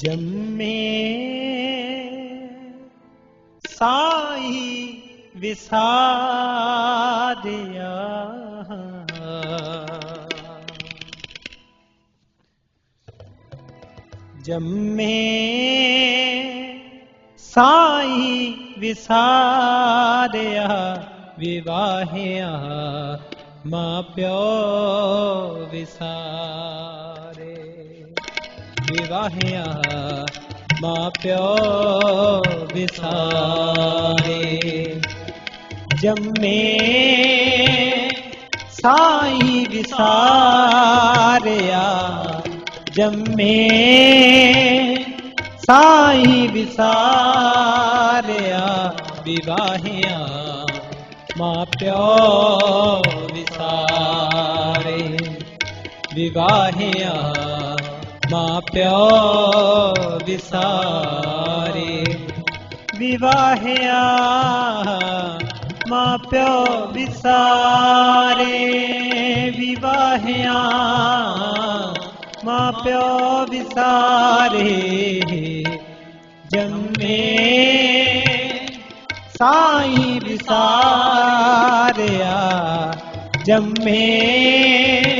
जमे साई विसारिया। जमे साई जम्मे साईं विादयावाहिया प्यो विशा ਵਿਵਾਹਿਆ ਮਾਂ ਪਿਓ ਵਿਸਾਰੇ। ਜੰਮੇ ਸਾਈ ਵਿਸਾਰਿਆ, ਜੰਮੇ ਸਾਈ ਵਿਸਾਰਿਆ, ਵਿਵਾਹਿਆ, ਮਾਂ ਪਿਓ ਵਿਸਾਰੇ। ਵਿਵਾਹਿਆ, ਮਾਂ ਪਿਓ ਵਿਸਾਰੇ ਵਿਵਾਹਿਆ ਮਾਂ ਪਿਓ ਵਿਸਾਰੇ ਵਿਵਾਹਿਆ ਮਾਂ ਪਿਓ ਵਿਸਾਰੇ ਜੰਮੇ ਸਾਈ ਵਿਸਾਰਿਆ। ਜੰਮੇ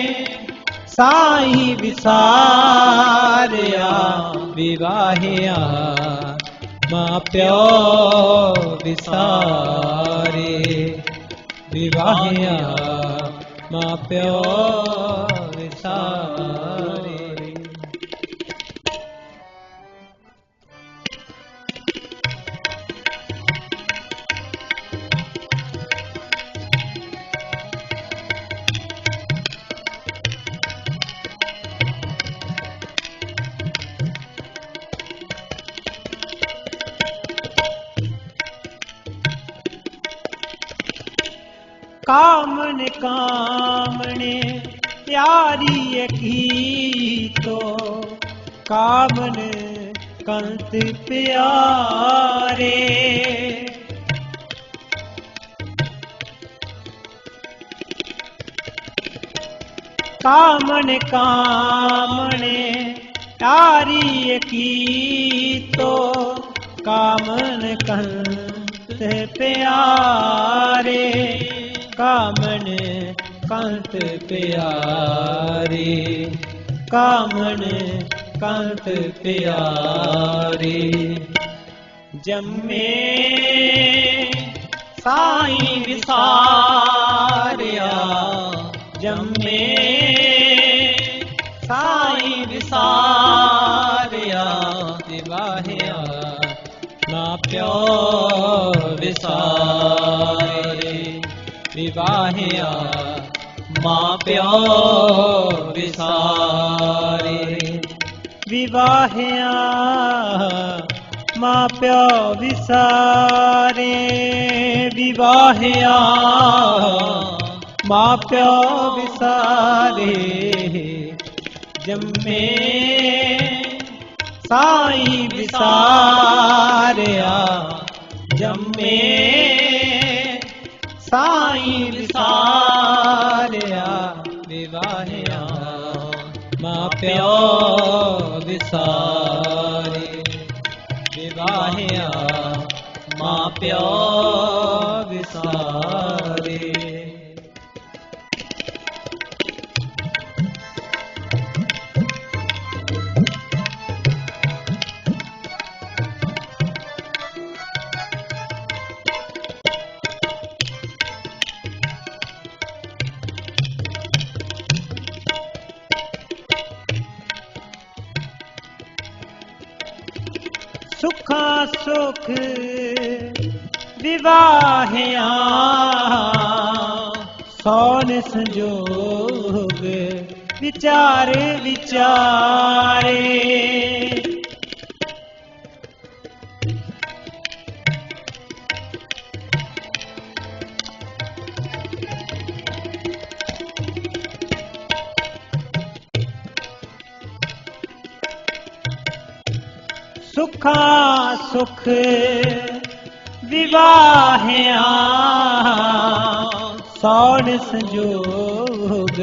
ਸਾਈ ਵਿਸਾਰਿਆ ਵਿਵਾਹਿਆ। ਮਾਂ ਪਿਓ ਵਿਸਾਰੇ ਵਿਵਾਹਿਆ। ਮਾਂ ਪਿਓ ਕਾਮਨ ਕਾਮਣੇ ਪਿਆਰੀ ਅਖੀ ਤੋ ਕਾਮਨ ਕੰਤ ਪਿਆਰੇ ਕਾਮਨ ਕਾਮਣੇ ਪਿਆਰੀ ਕੀ ਤੋ ਕਾਮਨ ਕੰਤ ਪਿਆਰੇ ਕਾਮਨ ਕੰਤ ਪਿਆਰੇ ਕਾਮਨ ਕੰਤ ਪਿਆਰੇ। ਜੰਮੇ ਸਾਈ ਵਿਸਾਰਿਆ ਜੰਮੇ ਸਾਈ ਵਿਸਾਰਿਆ। ਵਿਵਾਹਿਆ ਮਾਂ ਪਿਓ ਵਿਸਾਰੇ। ਵਿਵਾਹਿਆ, ਮਾਂ ਪਿਓ ਵਿਸਾਰੇ। ਵਿਵਾਹਿਆ, ਮਾਂ ਪਿਓ ਵਿਸਾਰੇ। ਜੰਮੇ ਸਾਈ ਵਿਸਾਰਿਆ, ਜੰਮੇ ਸਾਈ ਵਿਸਾਰਿਆ ਵਿਵਾਹਿਆ ਮਾਂ ਪਿਓ ਵਿਸਾਰੇ ਵਿਵਾਹਿਆ ਮਾਂ ਪਿਓ ਵਿਸਾਰੇ ਸੁਖ ਵਿਵਾਹਿਆ। ਸੋਨ ਸੰਜੋਗ ਵਿਚਾਰ ਵਿਚਾਰੇ। ਸੁਖਾ ਸੁਖ ਵਿਵਾਹਿਆ। ਸੋਣ ਸੰਜੋਗ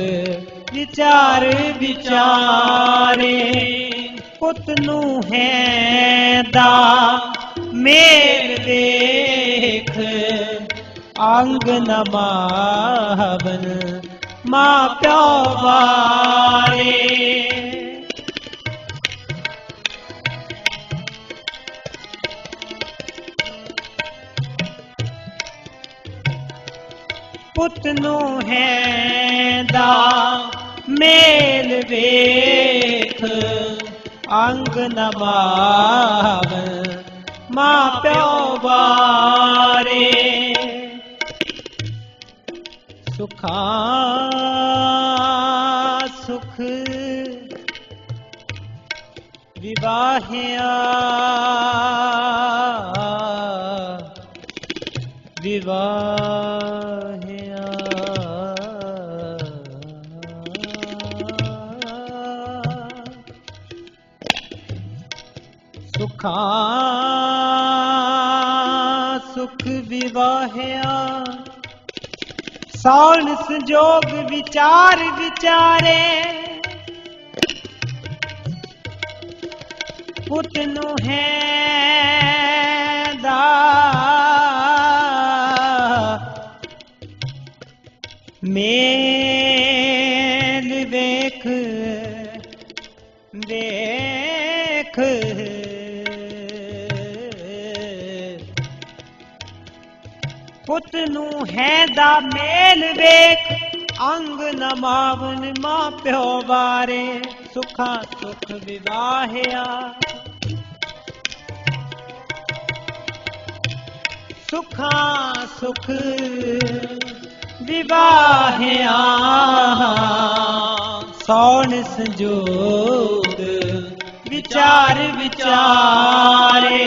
ਵਿਚਾਰ ਵਿਚਾਰੇ। ਪੁੱਤ ਨੂੰ ਹੈ ਦਾ ਮੇਲ ਦੇਖ। ਅੰਗ ਨਮਾਵਨ ਮਾਂ ਪਿਓ ਵਾਰੇ। ਪੁੱਤ ਨੂੰ ਹੈ ਦਾ ਮੇਲ ਵੇਖ ਅੰਗ ਨਮਾਵ ਮਾਂ ਪਿਓ ਬਾਰੇ ਸੁਖਾ ਸੁਖ ਵਿਵਾਹਿਆ ਸੁਖਾ ਸੁਖ ਵਿਵਾਹਿਆ। ਸਾਉਣ ਸੰਜੋਗ ਵਿਚਾਰ ਵਿਚਾਰੇ। ਪੁੱਤ ਨੂੰ ਹੈ ਦਾ। ਮੇਲ ਵੇਖ ਵੇਖ। ਪੁੱਤ ਨੂੰ ਹੈ ਦਾ ਮੇਲ ਵੇਖ, ਅੰਗ ਨਮਾਵਨ ਮਾਂ ਪਿਓ ਬਾਰੇ ਸੁਖਾ ਸੁਖ ਵਿਵਾਹਿਆ। ਸੁਖਾ ਸੁਖ ਵਿਵਾਹਿਆ। ਸੌਣ ਸੰਜੋਗ, ਵਿਚਾਰ ਵਿਚਾਰੇ,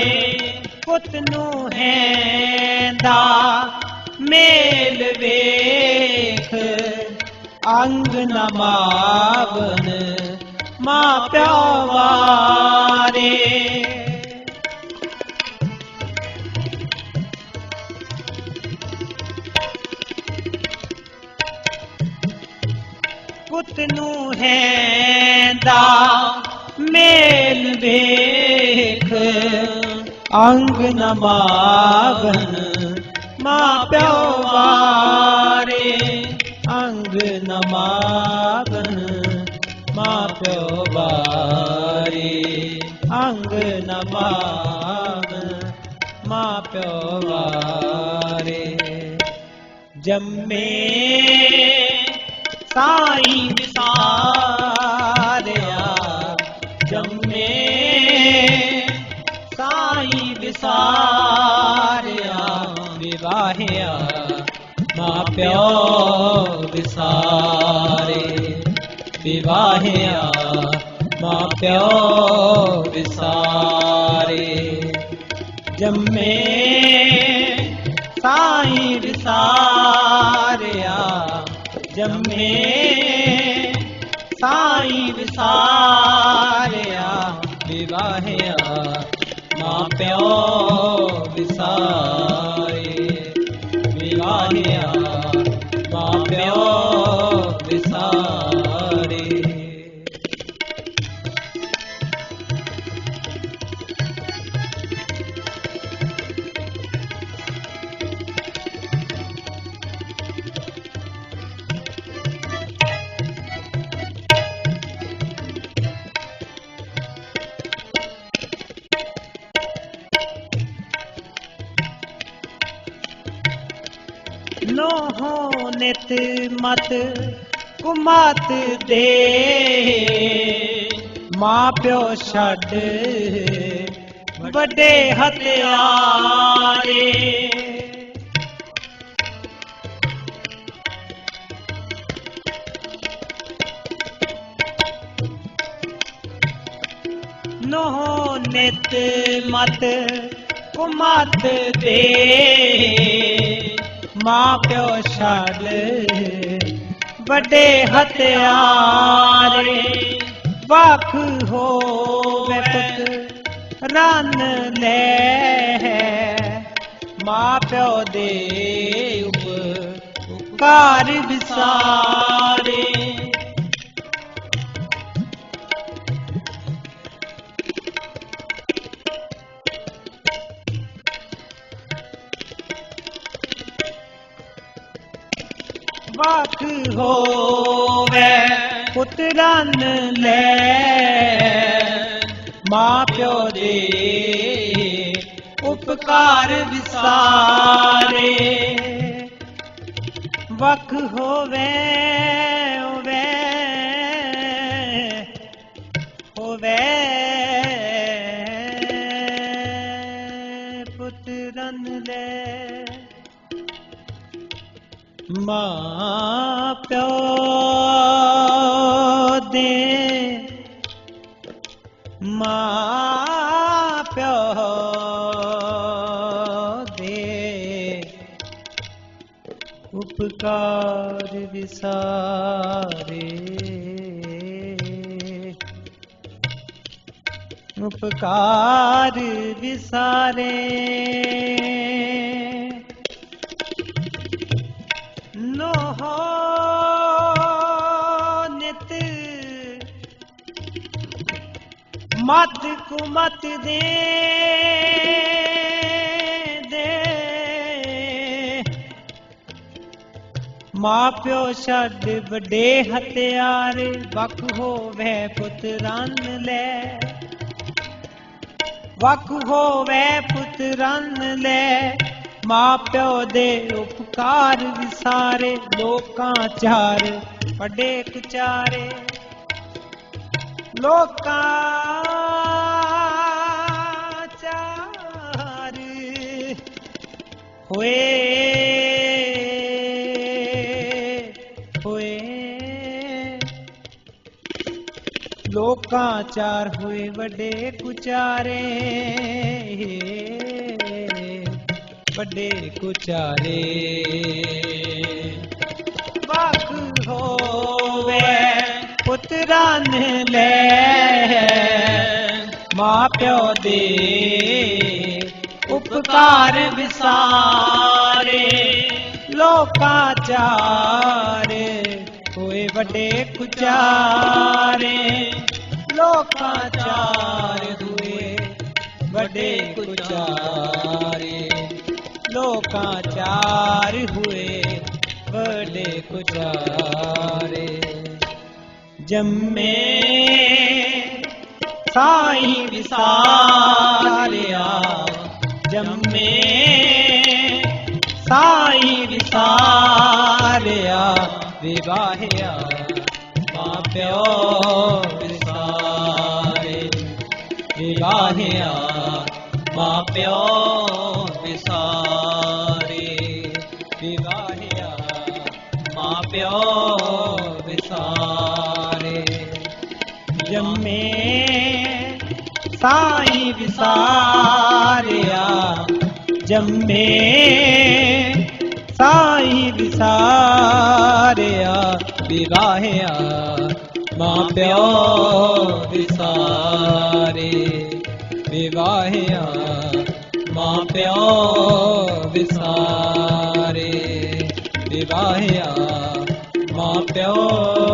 ਪੁੱਤ ਨੂੰ ਹੈ ਦਾ ਮੇਲ ਵੇਖ, ਅੰਗ ਨਮਾਵਨ ਮਾਂ ਪਿਓ ਵਾਰੇ ਪੁੱਤ ਨੂੰ ਹੈ ਦਾ ਮੇਲ ਵੇਖ। ਅੰਗ ਨਮਾਵਨ ਮਾਂ ਪਿਓ ਵਾਰੇ ਅੰਗ ਨਮਾਵਨ ਮਾਂ ਪਿਓ ਵਾਰੇ ਅੰਗ ਨਮਾਵਨ ਮਾਂ ਪਿਓ ਵਾਰੇ ਜੰਮੇ ਸਾਈ ਵਿਸਾਰਿਆ ਜੰਮੇ ਸਾਈ ਵਿਸਾਰਿਆ ਵਿਵਾਹਿਆ ਮਾਂ ਪਿਓ ਵਿਸਾਰੇ ਵਿਵਾਹਿਆ ਮਾਂ ਪਿਓ ਵਿਸਾਰੇ ਜੰਮੇ ਵਿਵਾਹਿਆ ਨੋਹੋ ਨਿਤ ਮਤ ਕੁਮਤ ਦੇ। ਮਾਂ ਪਿਓ ਛੱਡ ਵੱਡੇ ਹਥਿਆਰੇ। ਨੋਹ ਨਿਤ ਮਤ ਕੁਮਤ ਦੇ। ਮਾਂ ਪਿਓ ਛੱਡ ਵੱਡੇ ਹਥਿਆਰੇ। ਵੱਖ ਹੋਵੇ ਪੁੱਤ ਰਨ ਲੈ। ਮਾਂ ਪਿਓ ਦੇ ਉਪਕਾਰ ਵਿਸਾਰੇ। ਹੋਵੇ। ਪੁੱਤਰਾਂ ਲੈ, ਮਾਂ ਪਿਓ ਦੇ ਉਪਕਾਰ ਵਿਸਾਰੇ। ਵਕ ਹੋਵੇ ਹੋਵੇ ਹੋਵੇ। ਪੁੱਤਰਾਂ ਲੈ, ਮਾਂ ਉਪਕਾਰ ਵਿਸਾਰੇ। ਉਪਕਾਰ ਵਿਸਾਰੇ। ਨੋਹ ਨਿਤ ਮਤ ਕੁਮਤ ਦੇ। ਮਾਂ ਪਿਓ ਛੱਡ ਵੱਡੇ ਹਥਿਆਰ ਵਕ ਹੋਵੇ ਪੁੱਤਰਾਂ ਲੈ। ਵਕ ਹੋਵੇ ਪੁੱਤਰਾਂ ਲੈ, ਮਾਂ ਪਿਓ ਦੇ ਉਪਕਾਰ ਵਿਸਾਰੇ, ਲੋਕਾਂ ਚਾਰ ਵੱਡੇ ਕੁਚਾਰੇ। ਲੋਕਾਂ ਚਾਰ ਹੋਏ ਲੋਕਾਂ ਚਾਰ ਹੋਏ ਵੱਡੇ ਕੁਚਾਰੇ। ਵੱਡੇ ਕੁਚਾਰੇ। ਵਕ ਹੋਵੇ, ਪੁੱਤਰਾਂ ਲੈ ਮਾਂ ਪਿਓ ਦੇ ਉਪਕਾਰ ਵਿਸਾਰੇ। ਲੋਕਾਂ ਚਾਰ ਹੋਏ ਵੱਡੇ ਕੁਚਾਰੇ। ਲੋਕਾਂ ਚਾਰ ਹੋਏ ਵੱਡੇ ਕੁਚਾਰੇ। ਲੋਕਾਂ ਚਾਰ ਹੋਏ, ਵੱਡੇ ਕੁਚਾਰੇ। ਜੰਮੇ, ਸਾਈ ਵਿਸਾਰਿਆ ਜੰਮੇ, ਸਾਈ ਵਿਸਾਰਿਆ ਵਿਵਾਹਿਆ ਮਾਂ ਪਿਓ ਵਿਵਾਹਿਆ ਮਾਂ ਪਿਓ ਵਿਸਾਰੇ। ਵਿਵਾਹਿਆ ਮਾਂ ਪਿਓ ਵਿਸਾਰੇ। ਜੰਮੇ ਸਾਈ ਵਿਸਾਰਿਆ, ਜੰਮੇ ਸਾਈ ਵਿਸਾਰਿਆ। ਵਿਵਾਹਿਆ ਮਾਂ ਪਿਓ ਵਿਸਾਰੇ। या मा पियो सेवाया मा पियो